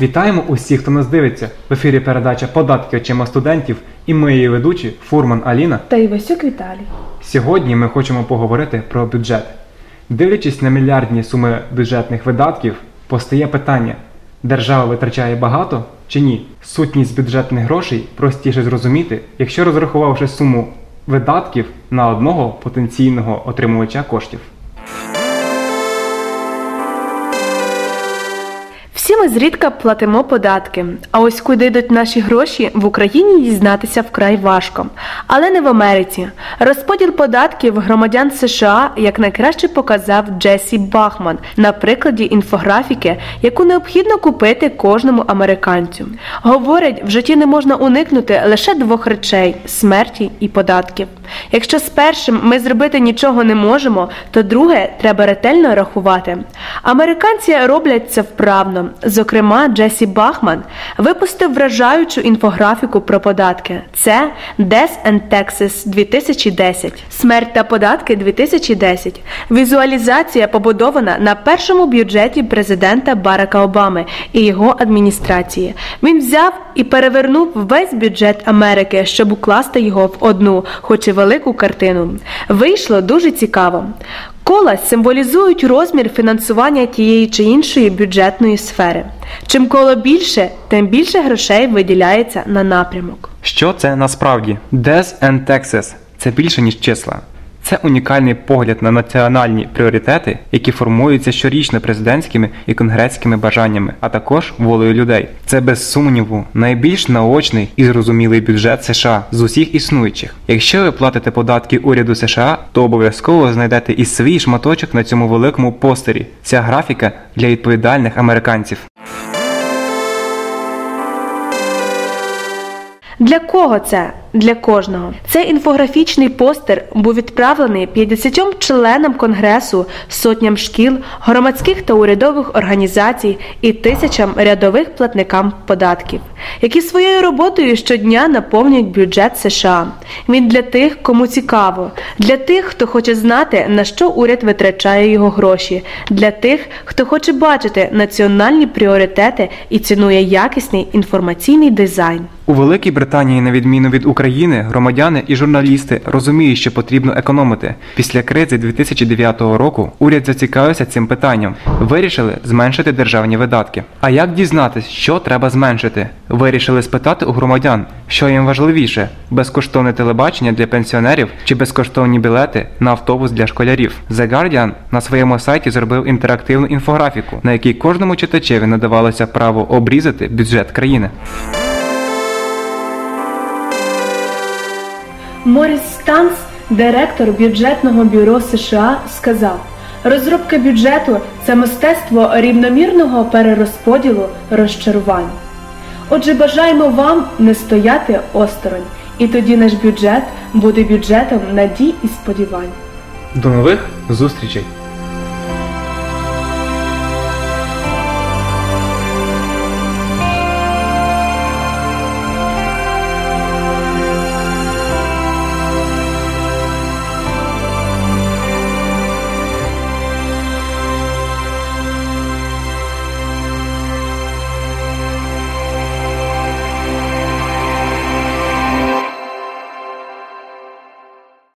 Вітаємо усіх, хто нас дивиться. В ефірі передача Податки очима студентів і ми її ведучі Фурман Аліна. Та Івасюк Віталій. Сьогодні ми хочемо поговорити про бюджет. Дивлячись на мільярдні суми бюджетних видатків, постає питання: держава витрачає багато чи ні? Сутність бюджетних грошей простіше зрозуміти, якщо розрахувавши суму видатків на одного потенційного отримувача коштів. Ми зрідка платимо податки. А ось куди йдуть наші гроші, в Україні дізнатися вкрай важко. Але не в Америці. Розподіл податків громадян США як найкраще показав Джесі Бахман на прикладі інфографіки, яку необхідно купити кожному американцю. Говорять, в житті не можна уникнути лише двох речей смерті і податків. Якщо з першим ми зробити нічого не можемо, то друге треба ретельно рахувати. Американці роблять це вправно. Зокрема, Джесі Бахман випустив вражаючу інфографіку про податки. Це Death and Taxes 2010. Смерть та податки 2010. Візуалізація побудована на першому бюджеті президента Барака Обами і його адміністрації. Він взяв і перевернув весь бюджет Америки, щоб укласти його в одну, хоч і велику картину. Вийшло дуже цікаво. Кола символізують розмір фінансування тієї чи іншої бюджетної сфери. Чим коло більше, тим більше грошей виділяється на напрямок. Що це насправді? Death and Taxes – це більше ніж числа. Це унікальний погляд на національні пріоритети, які формуються щорічно президентськими і конгресськими бажаннями, а також волею людей. Це без сумніву найбільш наочний і зрозумілий бюджет США з усіх існуючих. Якщо ви платите податки уряду США, то обов'язково знайдете і свій шматочок на цьому великому постері. Ця графіка для відповідальних американців. Для кого це? Для кожного. Цей інфографічний постер був відправлений 50 членам конгресу, сотням шкіл, громадських та урядових організацій і тисячам рядових платникам податків, які своєю роботою щодня наповнюють бюджет США. Він для тих, кому цікаво, для тих, хто хоче знати, на що уряд витрачає його гроші, для тих, хто хоче бачити національні пріоритети і цінує якісний інформаційний дизайн. У Великій Британії, на відміну від України, громадяни і журналісти розуміють, що потрібно економити. Після кризи 2009 року уряд зацікавився цим питанням. Вирішили зменшити державні видатки. А як дізнатись, що треба зменшити? Вирішили спитати у громадян, що їм важливіше: безкоштовне телебачення для пенсіонерів чи безкоштовні білети на автобус для школярів. The Guardian на своєму сайті зробив інтерактивну інфографіку, на якій кожному читачеві надавалося право обрізати бюджет країни. Моріс Станс, директор бюджетного бюро США, сказав: розробка бюджету це мистецтво рівномірного перерозподілу розчарувань. Отже, бажаємо вам не стояти осторонь, і тоді наш бюджет буде бюджетом надій і сподівань. До нових зустрічей!